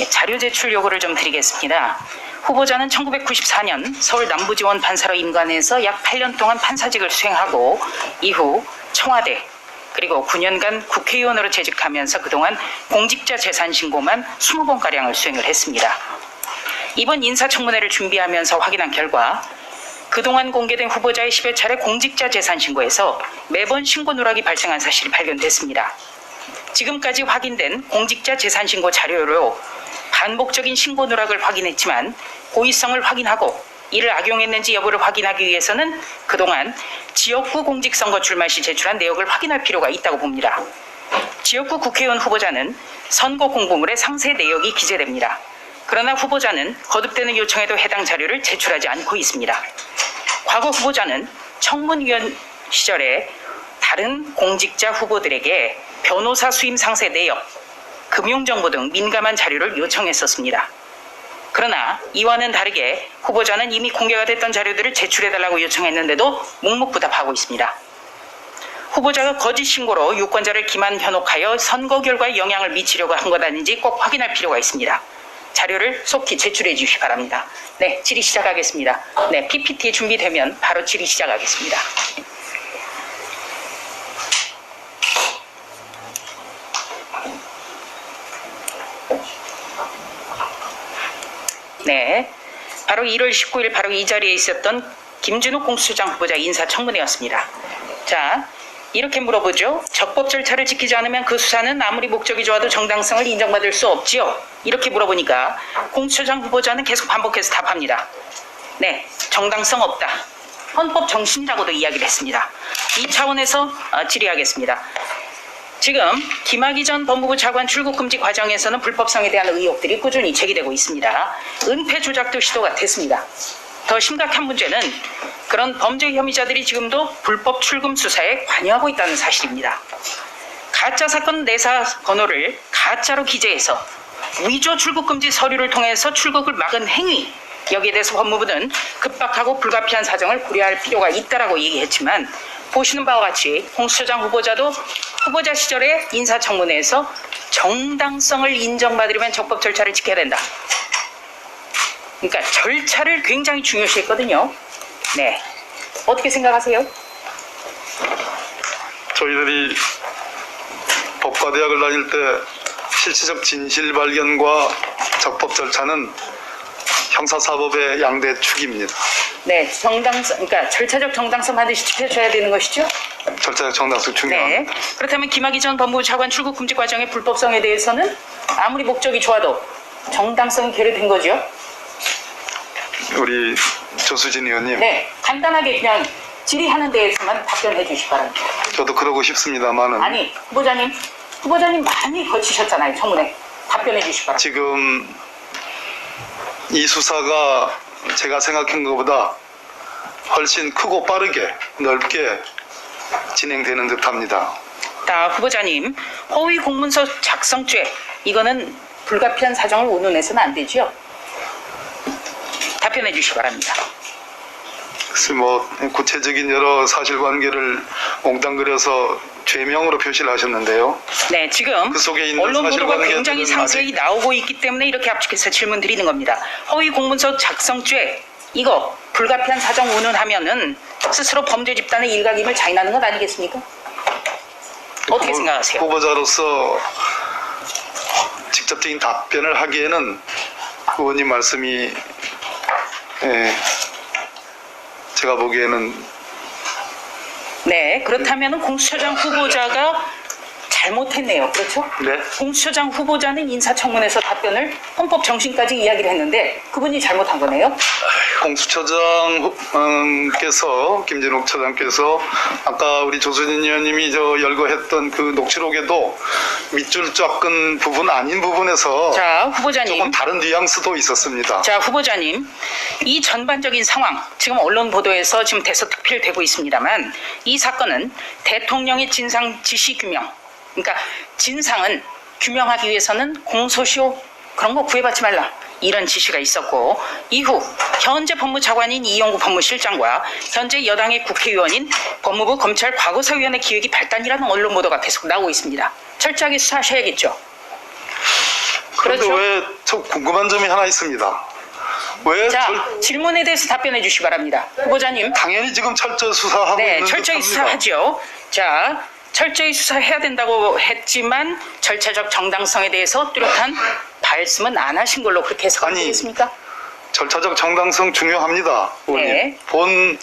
예, 자료 제출 요구를 좀 드리겠습니다. 후보자는 1994년 서울 남부지원 판사로 임관해서 약 8년 동안 판사직을 수행하고 이후 청와대 그리고 9년간 국회의원으로 재직하면서 그동안 공직자 재산 신고만 20번가량을 수행을 했습니다. 이번 인사청문회를 준비하면서 확인한 결과 그동안 공개된 후보자의 10여 차례 공직자 재산 신고에서 매번 신고 누락이 발생한 사실이 발견됐습니다. 지금까지 확인된 공직자 재산 신고 자료로 반복적인 신고 누락을 확인했지만 고의성을 확인하고 이를 악용했는지 여부를 확인하기 위해서는 그동안 지역구 공직선거 출마 시 제출한 내역을 확인할 필요가 있다고 봅니다. 지역구 국회의원 후보자는 선거 공보물에 상세 내역이 기재됩니다. 그러나 후보자는 거듭되는 요청에도 해당 자료를 제출하지 않고 있습니다. 과거 후보자는 청문위원 시절에 다른 공직자 후보들에게 변호사 수임 상세 내역, 금융정보 등 민감한 자료를 요청했었습니다. 그러나 이와는 다르게 후보자는 이미 공개가 됐던 자료들을 제출해달라고 요청했는데도 묵묵부답하고 있습니다. 후보자가 거짓 신고로 유권자를 기만 현혹하여 선거 결과에 영향을 미치려고 한 것 아닌지 꼭 확인할 필요가 있습니다. 자료를 속히 제출해 주시기 바랍니다. 네, 질의 시작하겠습니다. 네, PPT 준비되면 바로 질의 시작하겠습니다. 네, 바로 1월 19일 바로 이 자리에 있었던 김준욱 공수처장 후보자 인사청문회였습니다. 자, 이렇게 물어보죠. 적법 절차를 지키지 않으면 그 수사는 아무리 목적이 좋아도 정당성을 인정받을 수 없지요. 이렇게 물어보니까 공수처장 후보자는 계속 반복해서 답합니다. 네, 정당성 없다. 헌법 정신이라고도 이야기를 했습니다. 이 차원에서 어, 질의하겠습니다. 지금 김학의 전 법무부 차관 출국 금지 과정에서는 불법성에 대한 의혹들이 꾸준히 제기되고 있습니다. 은폐 조작도 시도가 됐습니다. 더 심각한 문제는 그런 범죄 혐의자들이 지금도 불법 출금 수사에 관여하고 있다는 사실입니다. 가짜 사건 내사 번호를 가짜로 기재해서 위조 출국 금지 서류를 통해서 출국을 막은 행위 여기에 대해서 법무부는 급박하고 불가피한 사정을 고려할 필요가 있다라고 얘기했지만 보시는 바와 같이 홍수처장 후보자도 후보자 시절에 인사청문회에서 정당성을 인정받으려면 적법 절차를 지켜야 된다. 그러니까 절차를 굉장히 중요시했거든요. 네. 어떻게 생각하세요? 저희들이 법과대학을 다닐 때 실체적 진실 발견과 적법 절차는 형사사법의 양대 축입니다. 네, 정당성, 그러니까 절차적 정당성 반드시 지켜줘야 되는 것이죠. 절차적 정당성 네. 중요합니다. 그렇다면 김학의 전 법무부 차관 출국 금지 과정의 불법성에 대해서는 아무리 목적이 좋아도 정당성이 결여된 거죠. 우리 조수진 의원님, 네, 간단하게 그냥 질의하는 데에서만 답변해 주시기 바랍니다. 저도 그러고 싶습니다만은 아니, 후보자님, 후보자님 많이 거치셨잖아요, 청문회. 답변해 주시기 바랍니다. 지금 이 수사가 제가 생각한 것보다 훨씬 크고 빠르게 넓게 진행되는 듯합니다. 자, 후보자님, 허위 공문서 작성죄, 이거는 불가피한 사정을 운운해서는 안 되죠? 답변해 주시기 바랍니다. 그래서 뭐 구체적인 여러 사실관계를 몽땅그려서 죄명으로 표시를 하셨는데요. 네, 지금 그 속에 있는 언론 보도가 굉장히 상세히 아직- 나오고 있기 때문에 이렇게 압축해서 질문 드리는 겁니다. 허위 공문서 작성죄 이거 불가피한 사정 운운하면은 스스로 범죄 집단의 일각임을 자인하는 것 아니겠습니까? 어떻게 후보- 생각하세요? 후보자로서 직접적인 답변을 하기에는 의원님 말씀이 예, 제가 보기에는 네, 그렇다면 공수처장 후보자가 잘못했네요. 그렇죠? 네. 공수처장 후보자는 인사청문회에서 답변을 헌법 정신까지 이야기를 했는데 그분이 잘못한 거네요. 공수처장께서 김진욱 처장께서 아까 우리 조수진 의원님이 저 열거했던 그 녹취록에도 밑줄 쫙끈 부분 아닌 부분에서 자, 후보자님. 조금 다른 뉘앙스도 있었습니다. 자, 후보자님. 이 전반적인 상황, 지금 언론 보도에서 지금 대서특필되고 있습니다만 이 사건은 대통령의 진상 지시 규명. 그러니까 진상은 규명하기 위해서는 공소시효 그런 거 구해받지 말라. 이런 지시가 있었고 이후 현재 법무차관인 이용구 법무실장과 현재 여당의 국회의원인 법무부 검찰 과거사위원회 기획이 발단이라는 언론 보도가 계속 나오고 있습니다. 철저하게 수사하셔야겠죠. 그런데 그렇죠. 왜저 궁금한 점이 하나 있습니다. 왜 자, 절- 질문에 대해서 답변해 주시기 바랍니다. 후보자님. 당연히 지금 철저 수사하고 네, 있는 철저히. 수사하죠. 자, 철저히 수사해야 된다고 했지만 절차적 정당성에 대해서 뚜렷한 말씀은 안 하신 걸로 그렇게 되겠습니까? 절차적 정당성 중요합니다. 의원님. 네. 본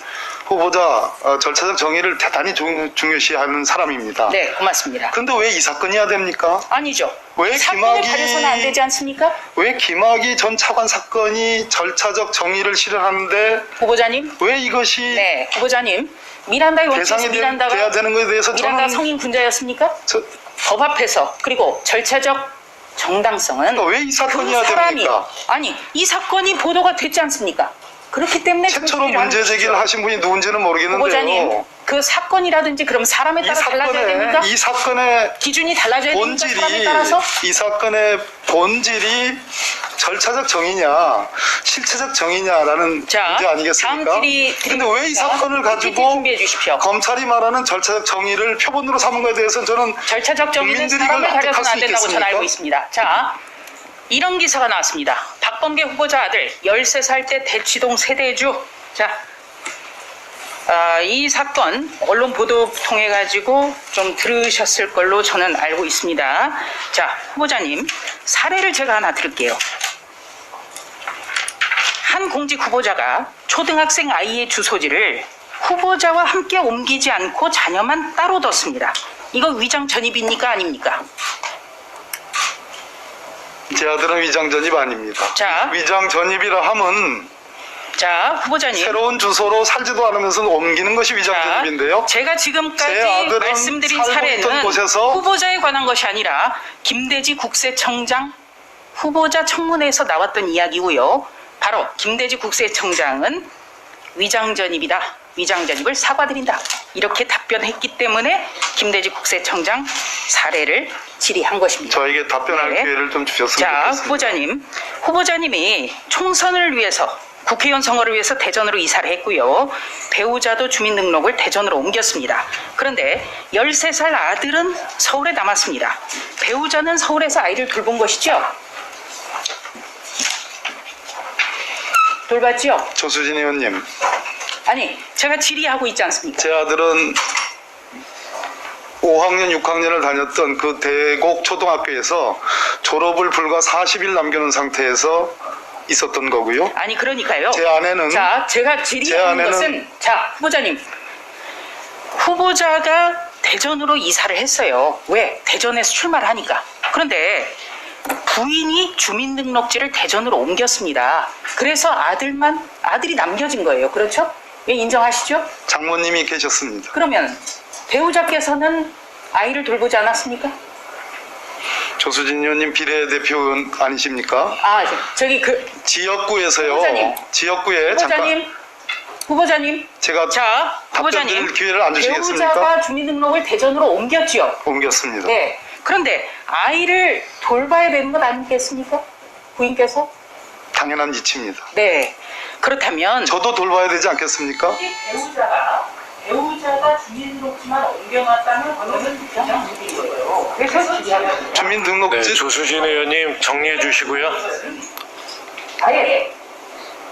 후보자 어, 절차적 정의를 대단히 중, 중요시하는 사람입니다. 네, 고맙습니다. 근데 왜 이 사건이야 됩니까? 아니죠. 왜 사건을 가려서는 안 되지 않습니까? 왜 김학의 전 차관 사건이 절차적 정의를 실현하는데 후보자님. 왜 이것이 네, 후보자님. 미란다의 원칙에서 대상이 되, 미란다가 돼야 되는 것에 대해서 미란다 저는 성인 군자였습니까? 저, 법 앞에서 그리고 절차적 정당성은 왜 이 사건이야 그 사람이 됩니까? 아니 이 사건이 보도가 됐지 않습니까? 그렇기 때문에 최초로 문제 제기를 하신 분이 누군지는 모르겠는데요. 그 사건이라든지 그럼 사람에 이 따라 달라져야 됩니까? 이 사건의 기준이 달라져야 됩니까? 본질이 사람에 따라서 이 사건의 본질이 절차적 정의냐 실체적 정의냐라는 자, 문제 아니겠습니까? 다음 질의 근데 왜 이 드리겠습니다. 사건을 PPT 가지고 준비해 주십시오. 검찰이 말하는 절차적 정의를 표본으로 삼은 것에 대해서는 저는 절차적 정의는 국민들이 사람을 이걸 가려서는 납득할 안수 된다고 저는 있겠습니까? 알고 있습니다. 자, 이런 기사가 나왔습니다. 박범계 후보자 아들 13살 때 대치동 세대주. 자, 아, 이 사건 언론 보도 통해 가지고 좀 들으셨을 걸로 저는 알고 있습니다. 자, 후보자님 사례를 제가 하나 들을게요. 한 공직 후보자가 초등학생 아이의 주소지를 후보자와 함께 옮기지 않고 자녀만 따로 뒀습니다. 이거 위장 전입입니까 아닙니까? 제 아들은 위장 전입 아닙니다. 자. 위장 전입이라 함은 자, 후보자님. 새로운 주소로 살지도 않으면서 옮기는 것이 위장 자, 전입인데요. 제가 제 지금까지 말씀드린 사례는 후보자에 관한 것이 아니라 김대지 국세청장 후보자 청문회에서 나왔던 이야기고요. 바로 김대지 국세청장은 위장전입이다. 위장전입을 사과드린다. 이렇게 답변했기 때문에 김대지 국세청장 사례를 질의한 것입니다. 저에게 답변할 네. 기회를 좀 주셨으면 자, 좋겠습니다. 후보자님. 후보자님이 총선을 위해서 국회의원 선거를 위해서 대전으로 이사를 했고요. 배우자도 주민등록을 대전으로 옮겼습니다. 그런데 13살 아들은 서울에 남았습니다. 배우자는 서울에서 아이를 돌본 것이죠? 돌봤죠? 조수진 의원님, 아니, 제가 질의하고 있지 않습니까? 제 아들은 5학년, 6학년을 다녔던 그 대곡 초등학교에서 졸업을 불과 40일 남겨놓은 상태에서 있었던 거고요. 아니, 그러니까요. 제 아내는 자, 제가 제 질의하는 아내는- 것은 자, 후보자님. 후보자가 대전으로 이사를 했어요. 왜? 대전에서 출마를 하니까. 그런데 부인이 주민등록지를 대전으로 옮겼습니다. 그래서 아들만 아들이 남겨진 거예요. 그렇죠? 예, 인정하시죠? 장모님이 계셨습니다. 그러면 배우자께서는 아이를 돌보지 않았습니까? 조수진 의원님 비례대표 아니십니까? 아, 저기 그 지역구에서요. 후보자님. 지역구에 잠깐 후보자님, 후보자님, 제가 자, 후보자님, 기회를 안 주시겠습니까? 배우자가 주민등록을 대전으로 옮겼지요. 옮겼습니다. 네. 그런데 아이를 돌봐야 되는 것 아니겠습니까? 부인께서? 당연한 이치입니다. 네. 그렇다면 저도 돌봐야 되지 않겠습니까? 배우자가 배우자가 주민 등록지만 옮겨놨다면 그거는 그냥 문제인 거예요. 그래서 지하는 네, 주민등록지 조수진 의원님 정리해 주시고요. 아예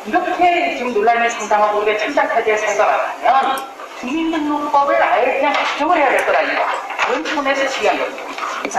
이렇게 지금 논란을 상당하고 우리가 참작하지 생각하면 주민등록법을 아예 그냥 개정을 해야 될것 아닌가 그런 차원에서 지휘한 겁니다.